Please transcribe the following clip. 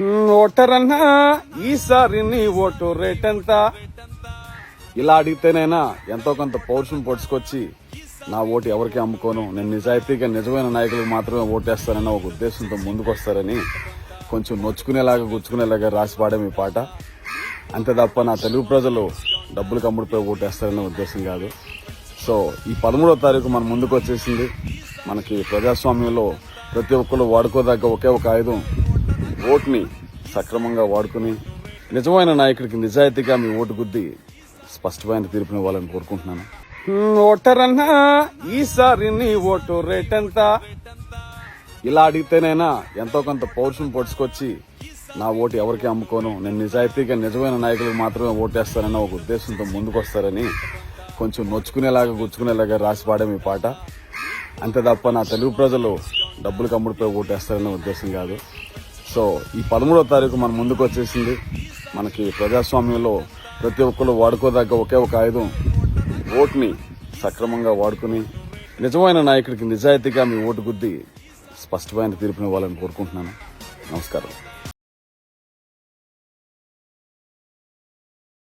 ఓటరన్నా? ఈసారి నీ vote rate ఎంత ఇలా అడిగితేనైనా ఎంతో కొంత పౌరుషం పొడుచుకొచ్చి నా ఓటు ఎవరికి అమ్ముకోను? నేను నిజాయితీగా నిజమైన నాయకులకు మాత్రమే ఓటేస్తానన్న ఒక ఉద్దేశంతో ముందుకొస్తారని కొంచెం నొచ్చుకునేలాగా గుచ్చుకునేలాగా రాసి పాడే మీ పాట. అంతే తప్ప నా తెలుగు ప్రజలు డబ్బులు కమ్ముడిపోయి ఓటేస్తారనే ఉద్దేశం కాదు. సో ఈ పదమూడో తారీఖు మన ముందుకు వచ్చేసింది మనకి ప్రజాస్వామ్యంలో ప్రతి ఒక్కరు వాడుకోదగ్గ ఒకే ఒక ఆయుధం ఓటుని సక్రమంగా వాడుకుని నిజమైన నాయకుడికి నిజాయితీగా మీ ఓటు గుద్ది స్పష్టమైన తీర్పునివ్వాలని కోరుకుంటున్నాను. ఓటరన్నా ఈసారి నీ ఓటు రేట్ ఎంత ఇలా అడిగితేనైనా ఎంతో కొంత పౌరుషం పొడుచుకొచ్చి నా ఓటు ఎవరికి అమ్ముకోను? నేను నిజాయితీగా నిజమైన నాయకులకు మాత్రమే ఓటేస్తానన్న ఒక ఉద్దేశంతో ముందుకొస్తారని కొంచెం నొచ్చుకునేలాగా గుచ్చుకునేలాగా రాసి పాడే మీ పాట. అంతే తప్ప నా తెలుగు ప్రజలు డబ్బులు కమ్ముడిపోయి ఓటేస్తారనే ఉద్దేశం కాదు. సో ఈ పదమూడవ తారీఖు మన ముందుకు వచ్చేసింది. మనకి ప్రజాస్వామ్యంలో ప్రతి ఒక్కరు వాడుకోదగ్గ ఒకే ఒక ఆయుధం ఓటుని సక్రమంగా వాడుకుని నిజమైన నాయకుడికి నిజాయితీగా మీ ఓటు గుద్ది స్పష్టమైన తీర్పునివ్వాలని కోరుకుంటున్నాను. నమస్కారం.